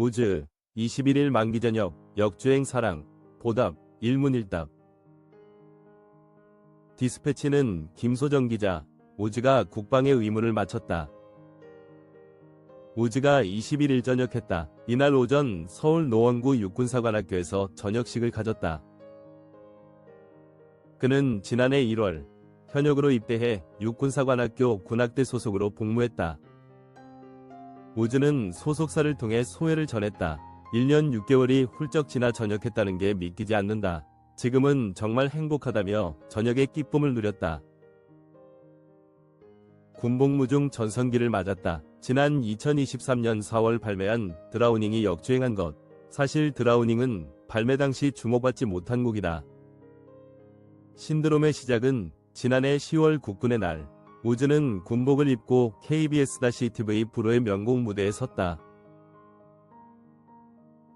우즈 21일 만기 저녁 역주행 사랑 보답 일문일답 디스패치는 김소정 기자 우즈가 국방의 의무를 마쳤다. 우즈가 21일 저녁했다. 이날 오전 서울 노원구 육군사관학교에서 저녁식을 가졌다. 그는 지난해 1월 현역으로 입대해 육군사관학교 군악대 소속으로 복무했다. 우즈는 소속사를 통해 소회를 전했다. 1년 6개월이 훌쩍 지나 전역했다는 게 믿기지 않는다. 지금은 정말 행복하다며 전역의 기쁨을 누렸다. 군복무 중 전성기를 맞았다. 지난 2023년 4월 발매한 드라우닝이 역주행한 것. 사실 드라우닝은 발매 당시 주목받지 못한 곡이다. 신드롬의 시작은 지난해 10월 국군의 날. 우즈는 군복을 입고 KBS-TV 프로의 명곡 무대에 섰다.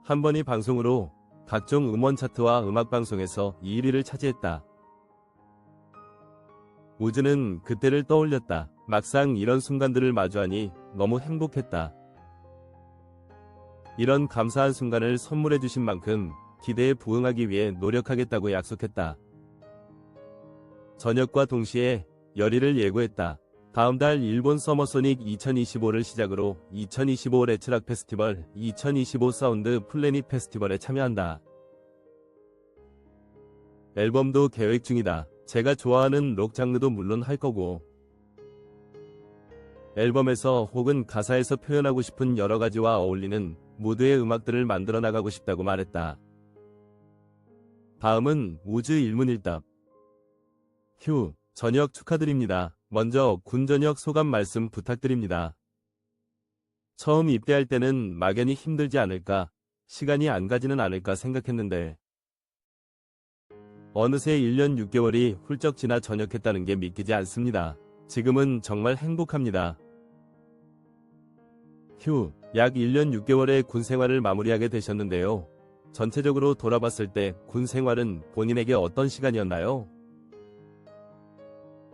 한 번이 방송으로 각종 음원 차트와 음악 방송에서 1위를 차지했다. 우즈는 그때를 떠올렸다. 막상 이런 순간들을 마주하니 너무 행복했다. 이런 감사한 순간을 선물해 주신 만큼 기대에 부응하기 위해 노력하겠다고 약속했다. 저녁과 동시에 열의를 예고했다. 다음 달 일본 서머소닉 2025를 시작으로 2025 레츠락 페스티벌, 2025 사운드 플래닛 페스티벌에 참여한다. 앨범도 계획 중이다. 제가 좋아하는 록 장르도 물론 할 거고. 앨범에서 혹은 가사에서 표현하고 싶은 여러 가지와 어울리는 무드의 음악들을 만들어 나가고 싶다고 말했다. 다음은 우즈 일문일답. 휴, 저녁 축하드립니다. 먼저 군 전역 소감 말씀 부탁드립니다. 처음 입대할 때는 막연히 힘들지 않을까, 시간이 안 가지는 않을까 생각했는데, 어느새 1년 6개월이 훌쩍 지나 전역했다는 게 믿기지 않습니다. 지금은 정말 행복합니다. 휴, 약 1년 6개월의 군 생활을 마무리하게 되셨는데요. 전체적으로 돌아봤을 때 군 생활은 본인에게 어떤 시간이었나요?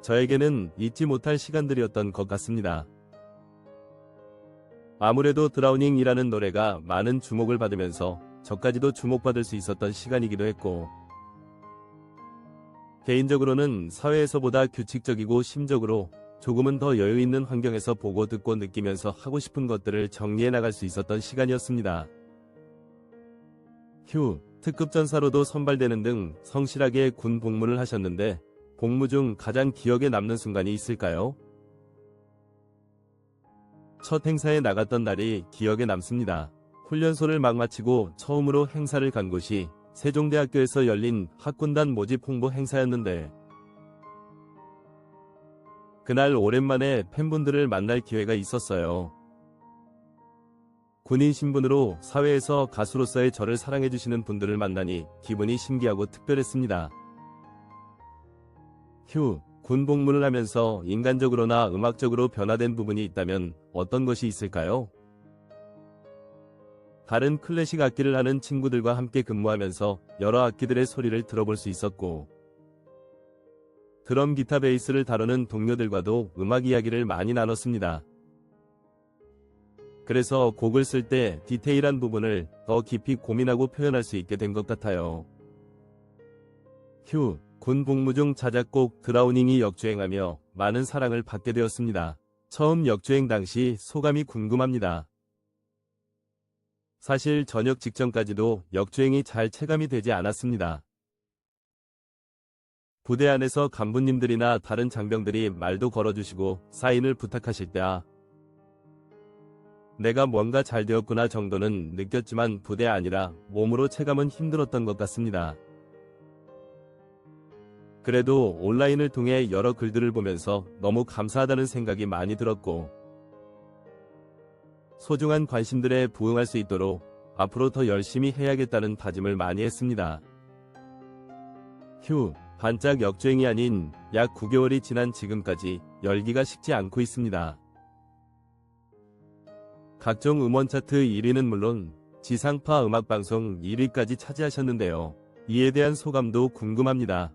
저에게는 잊지 못할 시간들이었던 것 같습니다. 아무래도 드라우닝이라는 노래가 많은 주목을 받으면서 저까지도 주목받을 수 있었던 시간이기도 했고, 개인적으로는 사회에서보다 규칙적이고 심적으로 조금은 더 여유 있는 환경에서 보고 듣고 느끼면서 하고 싶은 것들을 정리해 나갈 수 있었던 시간이었습니다. 휴, 특급 전사로도 선발되는 등 성실하게 군 복무를 하셨는데 복무 중 가장 기억에 남는 순간이 있을까요? 첫 행사에 나갔던 날이 기억에 남습니다. 훈련소를 막 마치고 처음으로 행사를 간 곳이 세종대학교에서 열린 학군단 모집 홍보 행사였는데 그날 오랜만에 팬분들을 만날 기회가 있었어요. 군인 신분으로 사회에서 가수로서의 저를 사랑해주시는 분들을 만나니 기분이 신기하고 특별했습니다. 휴, 군 복무를 하면서 인간적으로나 음악적으로 변화된 부분이 있다면 어떤 것이 있을까요? 다른 클래식 악기를 하는 친구들과 함께 근무하면서 여러 악기들의 소리를 들어볼 수 있었고, 드럼, 기타, 베이스를 다루는 동료들과도 음악 이야기를 많이 나눴습니다. 그래서 곡을 쓸 때 디테일한 부분을 더 깊이 고민하고 표현할 수 있게 된 것 같아요. 휴, 군 복무 중 자작곡 드라우닝이 역주행하며 많은 사랑을 받게 되었습니다. 처음 역주행 당시 소감이 궁금합니다. 사실 저녁 직전까지도 역주행이 잘 체감이 되지 않았습니다. 부대 안에서 간부님들이나 다른 장병들이 말도 걸어주시고 사인을 부탁하실 때 아 내가 뭔가 잘 되었구나 정도는 느꼈지만 부대 아니라 몸으로 체감은 힘들었던 것 같습니다. 그래도 온라인을 통해 여러 글들을 보면서 너무 감사하다는 생각이 많이 들었고 소중한 관심들에 부응할 수 있도록 앞으로 더 열심히 해야겠다는 다짐을 많이 했습니다. 휴, 반짝 역주행이 아닌 약 9개월이 지난 지금까지 열기가 식지 않고 있습니다. 각종 음원 차트 1위는 물론 지상파 음악방송 1위까지 차지하셨는데요. 이에 대한 소감도 궁금합니다.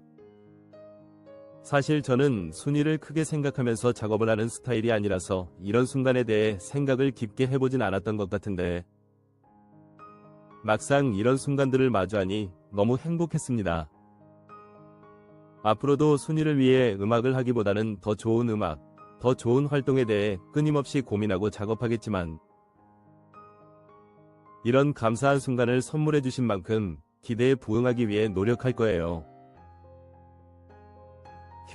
사실 저는 순위를 크게 생각하면서 작업을 하는 스타일이 아니라서 이런 순간에 대해 생각을 깊게 해보진 않았던 것 같은데 막상 이런 순간들을 마주하니 너무 행복했습니다. 앞으로도 순위를 위해 음악을 하기보다는 더 좋은 음악, 더 좋은 활동에 대해 끊임없이 고민하고 작업하겠지만 이런 감사한 순간을 선물해 주신 만큼 기대에 부응하기 위해 노력할 거예요.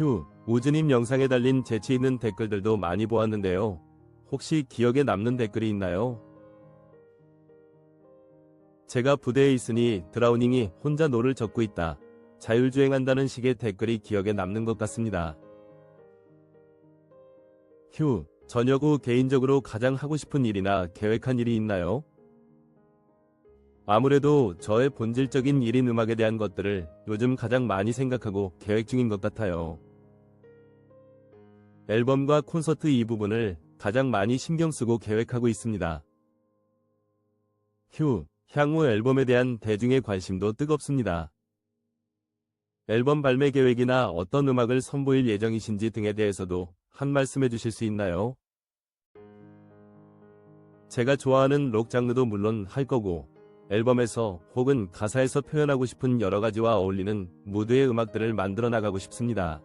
휴, 우즈님 영상에 달린 재치 있는 댓글들도 많이 보았는데요. 혹시 기억에 남는 댓글이 있나요? 제가 부대에 있으니 드라우닝이 혼자 노를 젓고 있다. 자율주행한다는 식의 댓글이 기억에 남는 것 같습니다. 휴, 저녁 후 개인적으로 가장 하고 싶은 일이나 계획한 일이 있나요? 아무래도 저의 본질적인 일인 음악에 대한 것들을 요즘 가장 많이 생각하고 계획 중인 것 같아요. 앨범과 콘서트 이 부분을 가장 많이 신경 쓰고 계획하고 있습니다. 휴, 향후 앨범에 대한 대중의 관심도 뜨겁습니다. 앨범 발매 계획이나 어떤 음악을 선보일 예정이신지 등에 대해서도 한 말씀 해주실 수 있나요? 제가 좋아하는 록 장르도 물론 할 거고, 앨범에서 혹은 가사에서 표현하고 싶은 여러 가지와 어울리는 무드의 음악들을 만들어 나가고 싶습니다.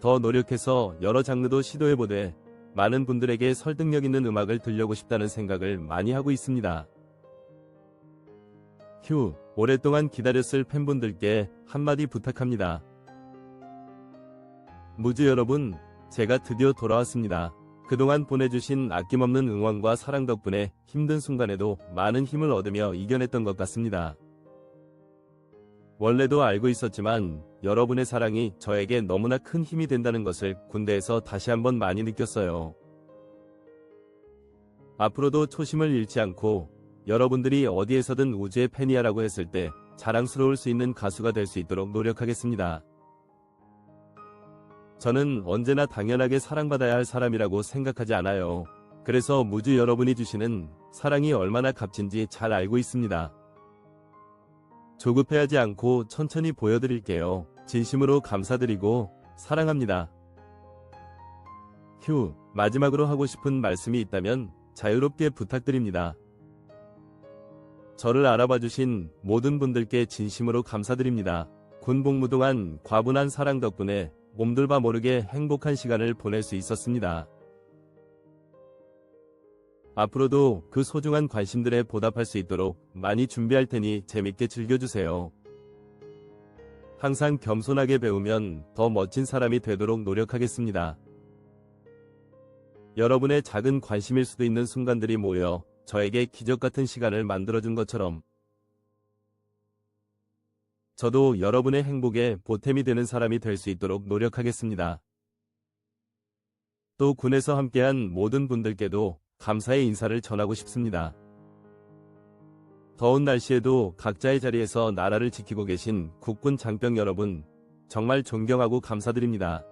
더 노력해서 여러 장르도 시도해보되 많은 분들에게 설득력 있는 음악을 들려고 싶다는 생각을 많이 하고 있습니다. 휴, 오랫동안 기다렸을 팬분들께 한마디 부탁합니다. 무즈 여러분, 제가 드디어 돌아왔습니다. 그동안 보내주신 아낌없는 응원과 사랑 덕분에 힘든 순간에도 많은 힘을 얻으며 이겨냈던 것 같습니다. 원래도 알고 있었지만 여러분의 사랑이 저에게 너무나 큰 힘이 된다는 것을 군대에서 다시 한번 많이 느꼈어요. 앞으로도 초심을 잃지 않고 여러분들이 어디에서든 우주의 팬이야라고 했을 때 자랑스러울 수 있는 가수가 될 수 있도록 노력하겠습니다. 저는 언제나 당연하게 사랑받아야 할 사람이라고 생각하지 않아요. 그래서 무주 여러분이 주시는 사랑이 얼마나 값진지 잘 알고 있습니다. 조급해하지 않고 천천히 보여드릴게요. 진심으로 감사드리고 사랑합니다. 휴, 마지막으로 하고 싶은 말씀이 있다면 자유롭게 부탁드립니다. 저를 알아봐 주신 모든 분들께 진심으로 감사드립니다. 군 복무 동안 과분한 사랑 덕분에 몸둘바 모르게 행복한 시간을 보낼 수 있었습니다. 앞으로도 그 소중한 관심들에 보답할 수 있도록 많이 준비할 테니 재밌게 즐겨주세요. 항상 겸손하게 배우면 더 멋진 사람이 되도록 노력하겠습니다. 여러분의 작은 관심일 수도 있는 순간들이 모여 저에게 기적 같은 시간을 만들어준 것처럼 저도 여러분의 행복에 보탬이 되는 사람이 될 수 있도록 노력하겠습니다. 또 군에서 함께한 모든 분들께도 감사의 인사를 전하고 싶습니다. 더운 날씨에도 각자의 자리에서 나라를 지키고 계신 국군 장병 여러분, 정말 존경하고 감사드립니다.